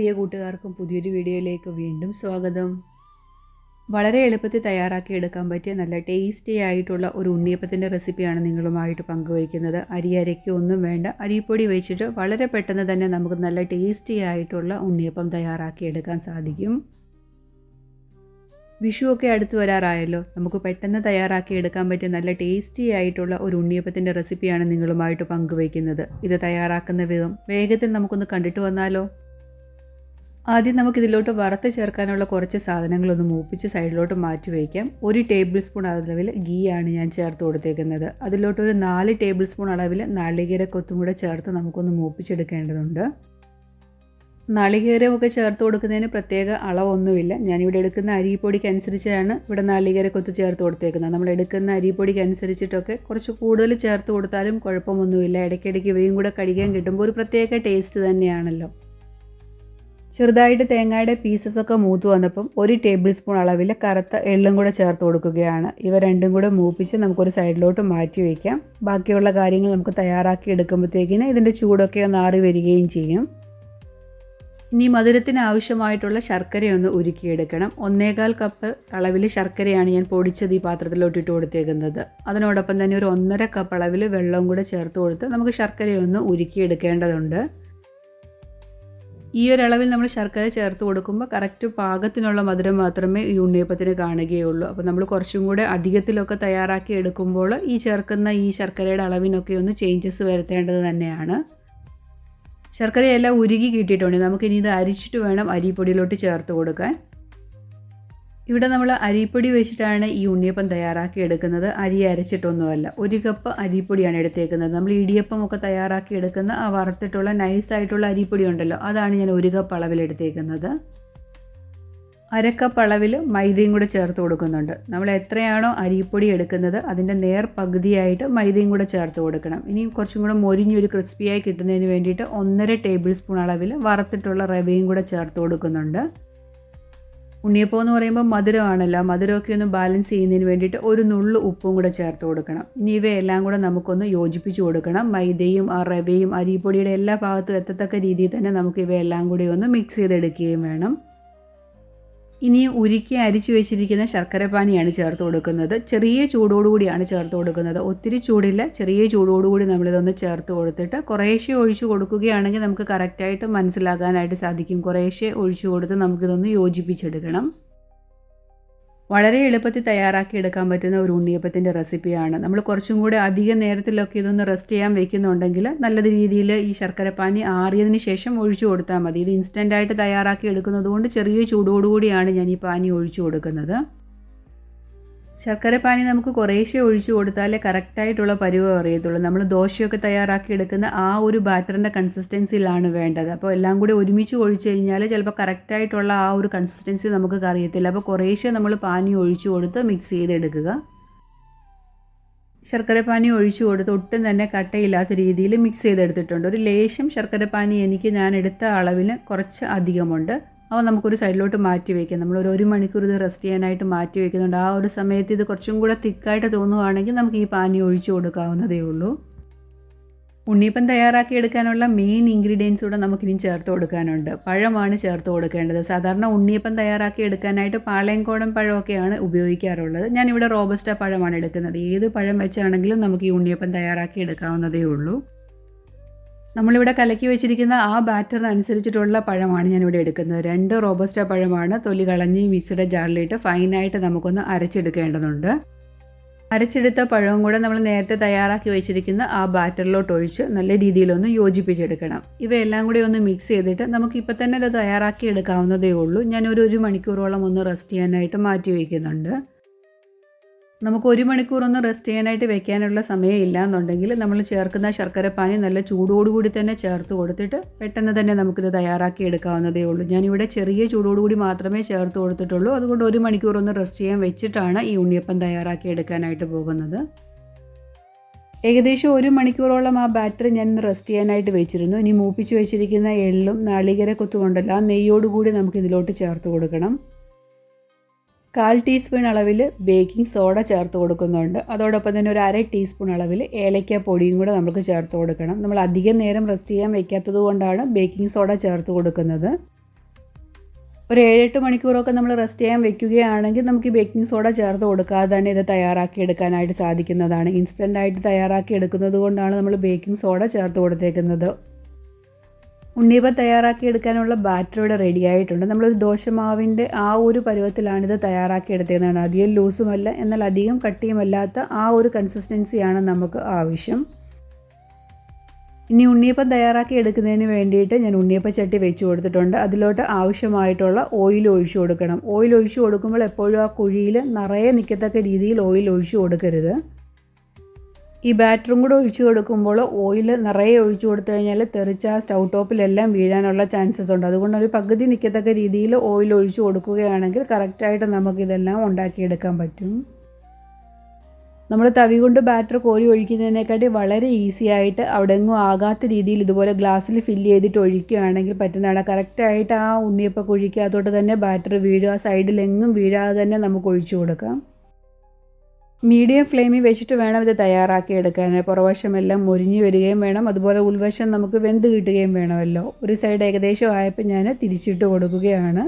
പ്രിയ കൂട്ടുകാർക്കും പുതിയൊരു വീഡിയോയിലേക്ക് വീണ്ടും സ്വാഗതം. വളരെ എളുപ്പത്തിൽ തയ്യാറാക്കി എടുക്കാൻ പറ്റിയ നല്ല ടേസ്റ്റി ആയിട്ടുള്ള ഒരു ഉണ്ണിയപ്പത്തിന്റെ റെസിപ്പിയാണ് നിങ്ങളുമായിട്ട് പങ്കുവയ്ക്കുന്നത്. അരി അരയ്ക്ക് ഒന്നും വേണ്ട. അരിപ്പൊടി വെച്ചിട്ട് വളരെ പെട്ടെന്ന് തന്നെ നമുക്ക് നല്ല ടേസ്റ്റി ആയിട്ടുള്ള ഉണ്ണിയപ്പം തയ്യാറാക്കി എടുക്കാൻ സാധിക്കും. വിഷുവൊക്കെ അടുത്ത് വരാറായല്ലോ. നമുക്ക് പെട്ടെന്ന് തയ്യാറാക്കി എടുക്കാൻ പറ്റിയ നല്ല ടേസ്റ്റി ആയിട്ടുള്ള ഒരു ഉണ്ണിയപ്പത്തിന്റെ റെസിപ്പിയാണ് നിങ്ങളുമായിട്ട് പങ്കുവയ്ക്കുന്നത്. ഇത് തയ്യാറാക്കുന്ന വിധം വേഗത്തിൽ നമുക്കൊന്ന് കണ്ടിട്ട് വന്നാലോ? ആദ്യം നമുക്ക് ഇതിലോട്ട് വറുത്ത് ചേർക്കാനുള്ള കുറച്ച് സാധനങ്ങളൊന്ന് മൂപ്പിച്ച് സൈഡിലോട്ട് മാറ്റി വയ്ക്കാം. ഒരു ടേബിൾ സ്പൂൺ അളവിൽ ഗീ ആണ് ഞാൻ ചേർത്ത് കൊടുത്തേക്കുന്നത്. അതിലോട്ട് ഒരു നാല് ടേബിൾ സ്പൂൺ അളവിൽ നാളികേര കൊത്തും കൂടെ ചേർത്ത് നമുക്കൊന്ന് മൂപ്പിച്ചെടുക്കേണ്ടതുണ്ട്. നാളികേരമൊക്കെ ചേർത്ത് കൊടുക്കുന്നതിന് പ്രത്യേക അളവൊന്നുമില്ല. ഞാനിവിടെ എടുക്കുന്ന അരിപ്പൊടിക്ക് അനുസരിച്ചാണ് ഇവിടെ നാളികേര കൊത്ത് ചേർത്ത് കൊടുത്തേക്കുന്നത്. നമ്മൾ എടുക്കുന്ന അരിപ്പൊടിക്ക് അനുസരിച്ചിട്ടൊക്കെ കുറച്ച് കൂടുതൽ ചേർത്ത് കൊടുത്താലും കുഴപ്പമൊന്നുമില്ല. ഇടയ്ക്കിടയ്ക്ക് ഇവയും കൂടെ കഴിക്കാൻ കിട്ടുമ്പോൾ ഒരു പ്രത്യേക ടേസ്റ്റ് തന്നെയാണല്ലോ. ചെറുതായിട്ട് തേങ്ങയുടെ പീസസ് ഒക്കെ മൂത്ത് വന്നപ്പം ഒരു ടേബിൾ സ്പൂൺ അളവിൽ കറുത്ത എള്ളും കൂടെ ചേർത്ത് കൊടുക്കുകയാണ്. ഇവ രണ്ടും കൂടെ മൂപ്പിച്ച് നമുക്കൊരു സൈഡിലോട്ട് മാറ്റി വയ്ക്കാം ബാക്കിയുള്ള കാര്യങ്ങൾ നമുക്ക് തയ്യാറാക്കി എടുക്കുമ്പോഴത്തേക്കിന് ഇതിന്റെ ചൂടൊക്കെ ഒന്ന് ആറി വരികയും ചെയ്യും. ഇനി മധുരത്തിന് ആവശ്യമായിട്ടുള്ള ശർക്കരയൊന്ന് ഉരുക്കിയെടുക്കണം. ഒന്നേകാൽ കപ്പ് അളവിൽ ശർക്കരയാണ് ഞാൻ പൊടിച്ചത് ഈ പാത്രത്തിലോട്ട് ഇട്ട് കൊടുത്തേക്കുന്നത്. അതിനോടൊപ്പം തന്നെ ഒരു ഒന്നര കപ്പ് അളവിൽ വെള്ളവും കൂടെ ചേർത്ത് കൊടുത്ത് നമുക്ക് ശർക്കരയൊന്ന് ഉരുക്കിയെടുക്കേണ്ടതുണ്ട്. ഈ ഒരു അളവിൽ നമ്മൾ ശർക്കര ചേർത്ത് കൊടുക്കുമ്പോൾ കറക്റ്റ് പാകത്തിനുള്ള മധുരം മാത്രമേ ഈ ഉണ്ണിയപ്പത്തിന് കാണുകയുള്ളൂ. അപ്പോൾ നമ്മൾ കുറച്ചും കൂടെ അധികത്തിലൊക്കെ തയ്യാറാക്കി എടുക്കുമ്പോൾ ഈ ചേർക്കുന്ന ഈ ശർക്കരയുടെ അളവിനൊക്കെ ഒന്ന് ചേഞ്ചസ് വരുത്തേണ്ടത് തന്നെയാണ്. ശർക്കരയെല്ലാം ഉരുകി കിട്ടിയിട്ടുണ്ട്. നമുക്കിനി ഇത് അരിച്ചിട്ട് വേണം അരിപ്പൊടിയിലോട്ട് ചേർത്ത് കൊടുക്കാൻ. ഇവിടെ നമ്മൾ അരിപ്പൊടി വെച്ചിട്ടാണ് ഈ ഉണ്ണിയപ്പം തയ്യാറാക്കി എടുക്കുന്നത്. അരി അരച്ചിട്ടൊന്നുമല്ല. ഒരു കപ്പ് അരിപ്പൊടിയാണ് എടുത്തേക്കുന്നത്. നമ്മൾ ഇടിയപ്പം ഒക്കെ തയ്യാറാക്കി എടുക്കുന്ന ആ വറുത്തിട്ടുള്ള നൈസായിട്ടുള്ള അരിപ്പൊടി ഉണ്ടല്ലോ അതാണ് ഞാൻ ഒരു കപ്പ് അളവിൽ എടുത്തേക്കുന്നത്. അരക്കപ്പ് അളവിൽ മൈദയും കൂടെ ചേർത്ത് കൊടുക്കുന്നുണ്ട്. നമ്മൾ എത്രയാണോ അരിപ്പൊടി എടുക്കുന്നത് അതിന്റെ നേർ പകുതിയായിട്ട് മൈദയും കൂടെ ചേർത്ത് കൊടുക്കണം. ഇനി കുറച്ചും കൂടെ മൊരിഞ്ഞൊരു ക്രിസ്പിയായി കിട്ടുന്നതിന് വേണ്ടിയിട്ട് ഒന്നര ടേബിൾ സ്പൂൺ അളവിൽ വറുത്തിട്ടുള്ള റവയും കൂടെ ചേർത്ത് കൊടുക്കുന്നുണ്ട്. ഉണ്ണിയപ്പം എന്ന് പറയുമ്പോൾ മധുരമാണല്ലോ മധുരമൊക്കെ ഒന്ന് ബാലൻസ് ചെയ്യുന്നതിന് വേണ്ടിയിട്ട് ഒരു നുള്ളു ഉപ്പും കൂടെ ചേർത്ത് കൊടുക്കണം. ഇനി ഇവയെല്ലാം കൂടെ നമുക്കൊന്ന് യോജിപ്പിച്ച് കൊടുക്കണം. മൈദയും ആ റവയും അരിപ്പൊടിയുടെ എല്ലാ ഭാഗത്തും എത്തത്തക്ക രീതിയിൽ തന്നെ നമുക്ക് ഇവയെല്ലാം കൂടി ഒന്ന് മിക്സ് ചെയ്തെടുക്കുകയും വേണം. ഇനി ഉരുക്കി അരിച്ചു വെച്ചിരിക്കുന്ന ശർക്കരപ്പാനിയാണ് ചേർത്ത് കൊടുക്കുന്നത്. ചെറിയ ചൂടോടുകൂടിയാണ് ചേർത്ത് കൊടുക്കുന്നത്. ഒത്തിരി ചൂടില്ല ചെറിയ ചൂടോടുകൂടി നമ്മളിതൊന്ന് ചേർത്ത് കൊടുത്തിട്ട് കുറേശ്ശെ ഒഴിച്ചു കൊടുക്കുകയാണെങ്കിൽ നമുക്ക് കറക്റ്റായിട്ട് മനസ്സിലാക്കാനായിട്ട് സാധിക്കും. കുറേശ്ശെ ഒഴിച്ചു കൊടുത്ത് നമുക്കിതൊന്ന് യോജിപ്പിച്ചെടുക്കണം. വളരെ എളുപ്പത്തിൽ തയ്യാറാക്കി എടുക്കാൻ പറ്റുന്ന ഒരു ഉണ്ണിയപ്പത്തിന്റെ റെസിപ്പിയാണ്. നമ്മൾ കുറച്ചും കൂടി അധിക നേരത്തിലൊക്കെ ഇതൊന്ന് റെസ്റ്റ് ചെയ്യാൻ വെക്കുന്നുണ്ടെങ്കിൽ നല്ല രീതിയിൽ ഈ ശർക്കരപ്പാനി ആറിയതിന് ശേഷം ഒഴിച്ചു കൊടുത്താൽ മതി. ഇത് ഇൻസ്റ്റന്റായിട്ട് തയ്യാറാക്കി എടുക്കുന്നതുകൊണ്ട് ചെറിയ ചൂടോടുകൂടിയാണ് ഞാൻ ഈ പാനി ഒഴിച്ചു കൊടുക്കുന്നത്. ശർക്കരപ്പാനി നമുക്ക് കുറേശ്ശെ ഒഴിച്ചു കൊടുത്താലേ കറക്റ്റായിട്ടുള്ള പരുവം അറിയത്തുള്ളൂ. നമ്മൾ ദോശയൊക്കെ തയ്യാറാക്കി എടുക്കുന്ന ആ ഒരു ബാറ്ററിന്റെ കൺസിസ്റ്റൻസിയിലാണ് വേണ്ടത്. അപ്പോൾ എല്ലാം കൂടി ഒരുമിച്ച് ഒഴിച്ചു കഴിഞ്ഞാൽ ചിലപ്പോൾ കറക്റ്റായിട്ടുള്ള ആ ഒരു കൺസിസ്റ്റൻസി നമുക്ക് അറിയത്തില്ല. അപ്പോൾ കുറേശ്ശെ നമ്മൾ പാനി ഒഴിച്ചു കൊടുത്ത് മിക്സ് ചെയ്തെടുക്കുക. ശർക്കരപ്പാനി ഒഴിച്ചു കൊടുത്ത് ഒട്ടും തന്നെ കട്ടയില്ലാത്ത രീതിയിൽ മിക്സ് ചെയ്തെടുത്തിട്ടുണ്ട്. ഒരു ലേശം ശർക്കരപ്പാനി എനിക്ക് ഞാൻ എടുത്ത അളവിന് കുറച്ച് അധികമുണ്ട്. അവ നമുക്കൊരു സൈഡിലോട്ട് മാറ്റി വയ്ക്കാം നമ്മൾ ഒരു ഒരു മണിക്കൂർ ഇത് റെസ്റ്റ് ചെയ്യാനായിട്ട് മാറ്റി വയ്ക്കുന്നുണ്ട് ആ ഒരു സമയത്ത് ഇത് കുറച്ചും കൂടെ തിക്കായിട്ട് തോന്നുവാണെങ്കിൽ നമുക്ക് ഈ പാനി ഒഴിച്ചു കൊടുക്കാവുന്നതേ ഉള്ളൂ. ഉണ്ണിയപ്പം തയ്യാറാക്കി എടുക്കാനുള്ള മെയിൻ ഇൻഗ്രീഡിയൻസ് കൂടെ നമുക്കിനി ചേർത്ത് കൊടുക്കാനുണ്ട്. പഴമാണ് ചേർത്ത് കൊടുക്കേണ്ടത്. സാധാരണ ഉണ്ണിയപ്പം തയ്യാറാക്കി എടുക്കാനായിട്ട് പാളയംകോടൻ പഴമൊക്കെയാണ് ഉപയോഗിക്കാറുള്ളത്. ഞാനിവിടെ റോബസ്റ്റ പഴമാണ് എടുക്കുന്നത്. ഏത് പഴം വെച്ചാണെങ്കിലും നമുക്ക് ഈ ഉണ്ണിയപ്പം തയ്യാറാക്കി എടുക്കാവുന്നതേ ഉള്ളൂ. നമ്മളിവിടെ കലക്കി വെച്ചിരിക്കുന്ന ആ ബാറ്ററിനനുസരിച്ചിട്ടുള്ള പഴമാണ് ഞാനിവിടെ എടുക്കുന്നത്. രണ്ട് റോബസ്റ്റ പഴമാണ്. തൊലി കളഞ്ഞ് മിക്സിയുടെ ജാറിലിട്ട് ഫൈനായിട്ട് നമുക്കൊന്ന് അരച്ചെടുക്കേണ്ടതുണ്ട്. അരച്ചെടുത്ത പഴവും കൂടെ നമ്മൾ നേരത്തെ തയ്യാറാക്കി വെച്ചിരിക്കുന്ന ആ ബാറ്ററിലോട്ട് ഒഴിച്ച് നല്ല രീതിയിലൊന്ന് യോജിപ്പിച്ചെടുക്കണം. ഇവയെല്ലാം കൂടി ഒന്ന് മിക്സ് ചെയ്തിട്ട് നമുക്ക് ഇപ്പം തന്നെ ഇത് തയ്യാറാക്കി എടുക്കാവുന്നതേ ഉള്ളൂ. ഞാൻ ഒരു ഒരു മണിക്കൂറോളം ഒന്ന് റെസ്റ്റ് ചെയ്യാനായിട്ട് മാറ്റി വയ്ക്കുന്നുണ്ട് നമുക്ക് ഒരു മണിക്കൂറൊന്നും റെസ്റ്റ് ചെയ്യാനായിട്ട് വെക്കാനുള്ള സമയം ഇല്ല എന്നുണ്ടെങ്കിൽ നമ്മൾ ചേർക്കുന്ന ശർക്കര പാനി നല്ല ചൂടോടുകൂടി തന്നെ ചേർത്ത് കൊടുത്തിട്ട് പെട്ടെന്ന് തന്നെ നമുക്കിത് തയ്യാറാക്കി എടുക്കാവുന്നതേ ഉള്ളൂ. ഞാനിവിടെ ചെറിയ ചൂടോടുകൂടി മാത്രമേ ചേർത്ത് കൊടുത്തിട്ടുള്ളൂ. അതുകൊണ്ട് ഒരു മണിക്കൂർ ഒന്ന് റെസ്റ്റ് ചെയ്യാൻ വെച്ചിട്ടാണ് ഈ ഉണ്ണിയപ്പം തയ്യാറാക്കി എടുക്കാനായിട്ട് പോകുന്നത്. ഏകദേശം ഒരു മണിക്കൂറോളം ആ ബാറ്ററി ഞാൻ റെസ്റ്റ് ചെയ്യാനായിട്ട് വെച്ചിരുന്നു. ഇനി മൂപ്പിച്ച് വെച്ചിരിക്കുന്ന എള്ളും നാളികേര കൊത്തുകൊണ്ടല്ല ആ നെയ്യോടുകൂടി നമുക്ക് ഇതിലോട്ട് ചേർത്ത് കൊടുക്കണം. കാൽ ടീസ്പൂൺ അളവിൽ ബേക്കിംഗ് സോഡ ചേർത്ത് കൊടുക്കുന്നുണ്ട്. അതോടൊപ്പം തന്നെ ഒരു അര ടീസ്പൂൺ അളവിൽ ഏലക്ക പൊടിയും കൂടെ നമുക്ക് ചേർത്ത് കൊടുക്കണം. നമ്മൾ അധികം നേരം റെസ്റ്റ് ചെയ്യാൻ വെക്കാത്തത് കൊണ്ടാണ് ബേക്കിംഗ് സോഡ ചേർത്ത് കൊടുക്കുന്നത്. ഒരു ഏഴെട്ട് മണിക്കൂറൊക്കെ നമ്മൾ റെസ്റ്റ് ചെയ്യാൻ വെക്കുകയാണെങ്കിൽ നമുക്ക് ബേക്കിംഗ് സോഡ ചേർത്ത് കൊടുക്കാതെ തന്നെ ഇത് തയ്യാറാക്കി എടുക്കാനായിട്ട് സാധിക്കുന്നതാണ്. ഇൻസ്റ്റന്റ് ആയിട്ട് തയ്യാറാക്കി എടുക്കുന്നത് കൊണ്ടാണ് നമ്മൾ ബേക്കിംഗ് സോഡ ചേർത്ത് കൊടുത്തേക്കുന്നത്. ഉണ്ണിയപ്പം തയ്യാറാക്കി എടുക്കാനുള്ള ബാറ്റർ ഇവിടെ റെഡി ആയിട്ടുണ്ട്. നമ്മളൊരു ദോശമാവിന്റെ ആ ഒരു പരുവത്തിലാണ് ഇത് തയ്യാറാക്കി എടുത്തേക്കുന്നതാണ് അധികം ലൂസുമല്ല എന്നാൽ അധികം കട്ടിയുമല്ലാത്ത ആ ഒരു കൺസിസ്റ്റൻസിയാണ് നമുക്ക് ആവശ്യം. ഇനി ഉണ്ണിയപ്പം തയ്യാറാക്കി എടുക്കുന്നതിന് വേണ്ടിയിട്ട് ഞാൻ ഉണ്ണിയപ്പം ചട്ടി വെച്ച് കൊടുത്തിട്ടുണ്ട്. അതിലോട്ട് ആവശ്യമായിട്ടുള്ള ഓയിൽ ഒഴിച്ചു കൊടുക്കണം. ഓയിൽ ഒഴിച്ചു കൊടുക്കുമ്പോൾ എപ്പോഴും ആ കുഴിയിൽ നിറയെ നിൽക്കത്തക്ക രീതിയിൽ ഓയിൽ ഒഴിച്ചു കൊടുക്കരുത്. ഈ ബാറ്ററും കൂടെ ഒഴിച്ചു കൊടുക്കുമ്പോൾ ഓയിൽ നിറയെ ഒഴിച്ചു കൊടുത്തു കഴിഞ്ഞാൽ തെറിച്ച ആ സ്റ്റൗ ടോപ്പിലെല്ലാം വീഴാനുള്ള ചാൻസസ് ഉണ്ട്. അതുകൊണ്ട് ഒരു പകുതി നിൽക്കത്തക്ക രീതിയിൽ ഓയിൽ ഒഴിച്ചു കൊടുക്കുകയാണെങ്കിൽ കറക്റ്റായിട്ട് നമുക്കിതെല്ലാം ഉണ്ടാക്കിയെടുക്കാൻ പറ്റും. നമ്മൾ തവി കൊണ്ട് ബാറ്റർ കോരി ഒഴിക്കുന്നതിനെക്കാട്ടി വളരെ ഈസി ആയിട്ട് അവിടെ എങ്ങും ആകാത്ത രീതിയിൽ ഇതുപോലെ ഗ്ലാസ്സിൽ ഫില്ല് ചെയ്തിട്ട് ഒഴിക്കുകയാണെങ്കിൽ പറ്റുന്നതാണ് കറക്റ്റായിട്ട് ആ ഉണ്ണിയപ്പം കുഴിക്കകത്തോട്ട് തന്നെ ബാറ്റർ വീഴുക സൈഡിലെങ്ങും വീഴാതെ തന്നെ നമുക്ക് ഒഴിച്ചു കൊടുക്കാം. മീഡിയം ഫ്ലെയിമിൽ വെച്ചിട്ട് വേണം ഇത് തയ്യാറാക്കി എടുക്കാൻ. പുറവശമെല്ലാം മുരിഞ്ഞു വരികയും വേണം. അതുപോലെ ഉൾവശം നമുക്ക് വെന്ത് കിട്ടുകയും വേണമല്ലോ. ഒരു സൈഡ് ഏകദേശം ആയപ്പോൾ ഞാൻ തിരിച്ചിട്ട് കൊടുക്കുകയാണ്.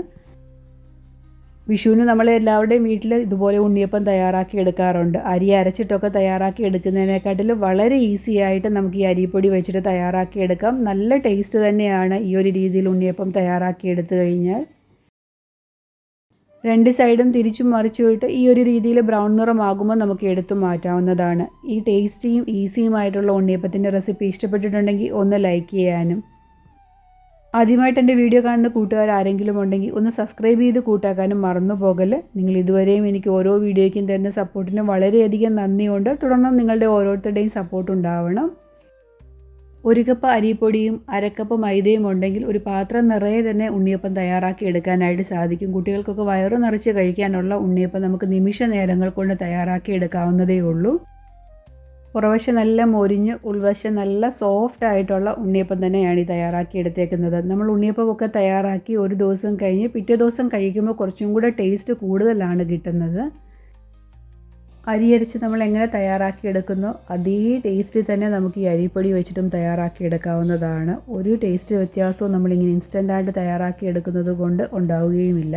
വിഷുവിന് നമ്മൾ എല്ലാവരുടെയും വീട്ടിൽ ഇതുപോലെ ഉണ്ണിയപ്പം തയ്യാറാക്കി എടുക്കാറുണ്ട്. അരി അരച്ചിട്ടൊക്കെ തയ്യാറാക്കി എടുക്കുന്നതിനെക്കാട്ടിലും വളരെ ഈസി ആയിട്ട് നമുക്ക് ഈ അരിപ്പൊടി വെച്ചിട്ട് തയ്യാറാക്കി എടുക്കാം. നല്ല ടേസ്റ്റ് തന്നെയാണ് ഈ ഒരു രീതിയിൽ ഉണ്ണിയപ്പം തയ്യാറാക്കി എടുത്തു കഴിഞ്ഞാൽ. രണ്ട് സൈഡും തിരിച്ചും മറിച്ചുവിട്ട് ഈ ഒരു രീതിയിൽ ബ്രൗൺ നിറമാകുമ്പോൾ നമുക്ക് എടുത്തു മാറ്റാവുന്നതാണ്. ഈ ടേസ്റ്റിയും ഈസിയുമായിട്ടുള്ള ഉണ്ണിയപ്പത്തിന്റെ റെസിപ്പി ഇഷ്ടപ്പെട്ടിട്ടുണ്ടെങ്കിൽ ഒന്ന് ലൈക്ക് ചെയ്യാനും. ആദ്യമായിട്ട് എന്റെ വീഡിയോ കാണുന്ന കൂട്ടുകാർ ആരെങ്കിലും ഉണ്ടെങ്കിൽ ഒന്ന് സബ്സ്ക്രൈബ് ചെയ്ത് കൂട്ടാക്കാനും മറന്നു പോകൽ. നിങ്ങൾ ഇതുവരെയും എനിക്ക് ഓരോ വീഡിയോയ്ക്കും തരുന്ന സപ്പോർട്ടിന് വളരെയധികം നന്ദിയുണ്ട്. തുടർന്നും നിങ്ങളുടെ ഓരോരുത്തരുടെയും സപ്പോർട്ട് ഉണ്ടാവണം. ഒരു കപ്പ് അരിപ്പൊടിയും അരക്കപ്പ് മൈദയും ഉണ്ടെങ്കിൽ ഒരു പാത്രം നിറയെ തന്നെ ഉണ്ണിയപ്പം തയ്യാറാക്കി എടുക്കാനായിട്ട് സാധിക്കും. കുട്ടികൾക്കൊക്കെ വയറു നിറച്ച് കഴിക്കാനുള്ള ഉണ്ണിയപ്പം നമുക്ക് നിമിഷ നേരങ്ങൾ കൊണ്ട് തയ്യാറാക്കി എടുക്കാവുന്നതേ ഉള്ളൂ. പുറവശം നല്ല മൊരിഞ്ഞ് ഉൾവശം നല്ല സോഫ്റ്റ് ആയിട്ടുള്ള ഉണ്ണിയപ്പം തന്നെയാണ് ഈ തയ്യാറാക്കി എടുത്തേക്കുന്നത്. നമ്മൾ ഉണ്ണിയപ്പമൊക്കെ തയ്യാറാക്കി ഒരു ദിവസം കഴിഞ്ഞ് പിറ്റേ ദിവസം കഴിക്കുമ്പോൾ കുറച്ചും കൂടെ ടേസ്റ്റ് കൂടുതലാണ് കിട്ടുന്നത്. അരിയരച്ച് നമ്മൾ എങ്ങനെ തയ്യാറാക്കി എടുക്കുന്നോ അതേ ടേസ്റ്റിൽ തന്നെ നമുക്ക് ഈ അരിപ്പൊടി വെച്ചിട്ടും തയ്യാറാക്കി എടുക്കാവുന്നതാണ്. ഒരു ടേസ്റ്റ് വ്യത്യാസവും നമ്മളിങ്ങനെ ഇൻസ്റ്റന്റായിട്ട് തയ്യാറാക്കി എടുക്കുന്നത് കൊണ്ട് ഉണ്ടാവുകയുമില്ല.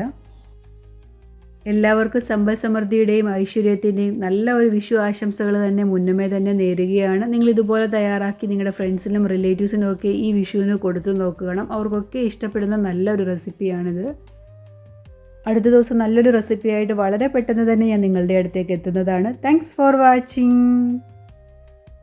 എല്ലാവർക്കും സമ്പൽ സമൃദ്ധിയുടെയും ഐശ്വര്യത്തിന്റെയും നല്ല ഒരു വിഷു ആശംസകൾ തന്നെ മുന്നമേ തന്നെ നേരുകയാണ്. നിങ്ങൾ ഇതുപോലെ തയ്യാറാക്കി നിങ്ങളുടെ ഫ്രണ്ട്സിനും റിലേറ്റീവ്സിനും ഒക്കെ ഈ വിഷുവിന് കൊടുത്തു നോക്കണം. അവർക്കൊക്കെ ഇഷ്ടപ്പെടുന്ന നല്ലൊരു റെസിപ്പിയാണിത് അടുത്ത ദിവസം നല്ലൊരു റെസിപ്പിയായിട്ട് വളരെ പെട്ടെന്ന് തന്നെ ഞാൻ നിങ്ങളുടെ അടുത്തേക്ക് എത്തുന്നതാണ്. Thanks for watching